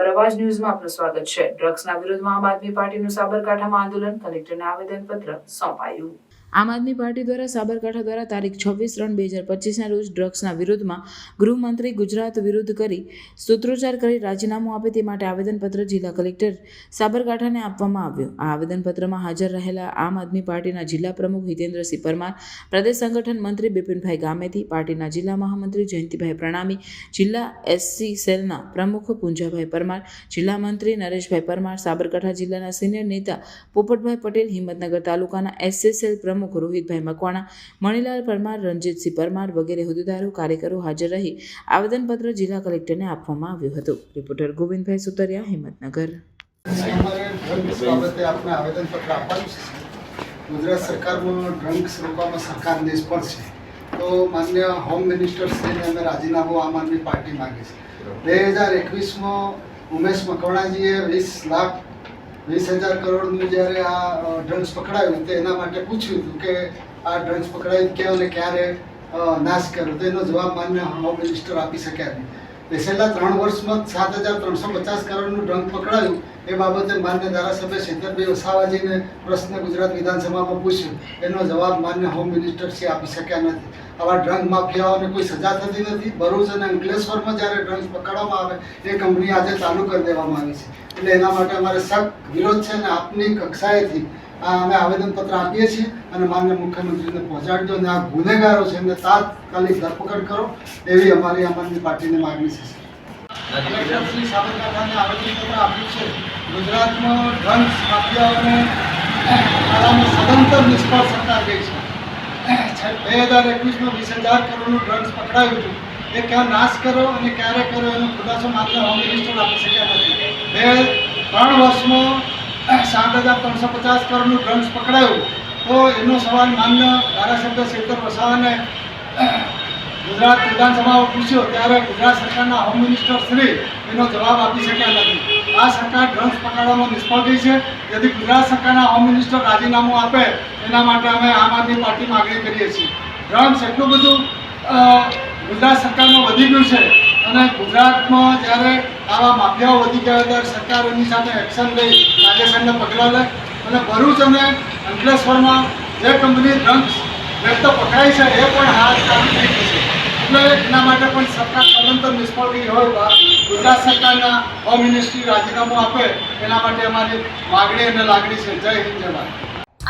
અવાજ ન્યૂઝમાં આપનું સ્વાગત છે. ડ્રગ્સના વિરોધમાં આમ આદમી પાર્ટીનું સાબરકાંઠામાં આંદોલન, કલેક્ટરને આવેદનપત્ર સોંપાયું. આમ આદમી પાર્ટી દ્વારા સાબરકાંઠા દ્વારા તારીખ છવ્વીસ ત્રણ બે હજાર પચીસના રોજ ડ્રગ્સના વિરોધમાં ગૃહમંત્રી ગુજરાત વિરુદ્ધ કરી સૂત્રોચ્ચાર કરી રાજીનામું આપે તે માટે આવેદનપત્ર જિલ્લા કલેક્ટર સાબરકાંઠાને આપવામાં આવ્યું. આ આવેદનપત્રમાં હાજર રહેલા આમ આદમી પાર્ટીના જિલ્લા પ્રમુખ હિતેન્દ્રસિંહ પરમાર, પ્રદેશ સંગઠન મંત્રી બિપિનભાઈ ગામેતી પાર્ટીના જિલ્લા મહામંત્રી જયંતિભાઈ પ્રણામી, જિલ્લા એસસી સેલના પ્રમુખ પુંજાભાઈ પરમાર, જિલ્લા મંત્રી નરેશભાઈ પરમાર, સાબરકાંઠા જિલ્લાના સિનિયર નેતા પોપટભાઈ પટેલ, હિંમતનગર તાલુકાના એસસી સેલ પ્રમુખ રોહિતભાઈ મકવાણા, મણિલાલ પરમાર, રણજીતસિંહ પરમાર વગેરે હોદ્દેદારો, કાર્યકરો હાજર રહી આવેદનપત્ર જિલ્લા કલેક્ટરને આપવામાં આવ્યું હતું. રિપોર્ટર ગોવિંદભાઈ સુતરિયા, હિંમતનગર. ગુજરાત સરકારમાં ડ્રગ્સ રોકવામાં સરકાર નિષ્ફળ છે. તો માન્ય હોમ મિનિસ્ટર શ્રીને અમે રાજીનામું આમ આદમી પાર્ટી માગે છે. બે હજાર એકવીસમાં ઉમેશ મકવાણાજીએ વીસ લાખ વીસ હજાર કરોડનું જ્યારે આ ડ્રગ્સ પકડાયું તો એના માટે પૂછ્યું હતું કે આ ડ્રગ્સ પકડાયું ક્યાં અને ક્યારે નાશ કર્યો? તો એનો જવાબ માન્ય હોમ મિનિસ્ટર આપી શક્યા નહીં. છેલ્લા ત્રણ વર્ષમાં સાત હજાર ત્રણસો પચાસ કરોડનું ડ્રગ પકડાયું. એ બાબતે માન્ય ધારાસભ્ય શેતરભાઈ વસાવાજીને પ્રશ્ન ગુજરાત વિધાનસભામાં પૂછ્યો. એનો જવાબ માન્ય હોમ મિનિસ્ટર છે આપી શક્યા નથી. આવા ડ્રગ માફિયાઓને કોઈ સજા થતી નથી. ભરૂચ અને અંકલેશ્વરમાં જ્યારે ડ્રગ્સ પકડવામાં આવે, એ કંપની આજે ચાલુ કરી દેવામાં આવી છે. એટલે એના માટે અમારે સખ્ત વિરોધ છે અને આપની કક્ષાએથી અમે આવેદનપત્ર આપીએ છીએ અને માન્ય મુખ્યમંત્રીને પહોંચાડજો અને આ ગુનેગારો છે એમને તાત્કાલિક ધરપકડ કરો એવી અમારી આમ આદમી પાર્ટીની માગણી છે કલેક્ટર સાબરકાંઠાને આવેદનપત્ર આપ્યું છે. ગુજરાતમાં ડ્રગ્સ માફિયાઓને આનામાં સદંતર નિષ્ફળ સરકાર ગઈ છે. બે હજાર એકવીસમાં વીસ હજાર કરોડનું ડ્રગ્સ પકડાયું હતું. એ ક્યાં નાશ કરો અને ક્યારે કરો એનો ખુલાસો માત્ર હોમ મિનિસ્ટર આપી શક્યા નથી. બે સાત હજાર ત્રણસો પચાસ કરોડનું ડ્રગ્સ પકડાયું, તો એનો સવાલ માન્ય ધારાસભ્ય શેખર વસાવાને ગુજરાત વિધાનસભામાં પૂછ્યો, ત્યારે ગુજરાત સરકારના હોમ મિનિસ્ટર શ્રી એનો જવાબ આપી શક્યા નથી. આ સરકાર ડ્રગ્સ પકડવામાં નિષ્ફળ ગઈ છે. તેથી ગુજરાત સરકારના હોમ મિનિસ્ટર રાજીનામું આપે, એના માટે અમે આમ આદમી પાર્ટી માગણી કરીએ છીએ. ડ્રગ્સ એટલું બધું ગુજરાત સરકારમાં વધી ગયું છે અને ગુજરાતમાં જ્યારે આવા માફિયાઓ વધી ગયા ત્યારે સરકાર એની સામે એક્શન લઈ કાયદેસરના પગલાં લે અને ભરૂચ અને અંકલેશ્વરમાં જે કંપની ડ્રગ્સ વ્યક્ત પકડાય છે એ પણ હાથ કામ થઈ છે. એટલે એના માટે પણ સરકાર સદંતર નિષ્ફળ ગઈ હોય ગુજરાત સરકારના હોમ મિનિસ્ટ્રી રાજીનામું આપે, એના માટે અમારી માગણી અને લાગણી છે. જય હિન્દ, જય ભારત.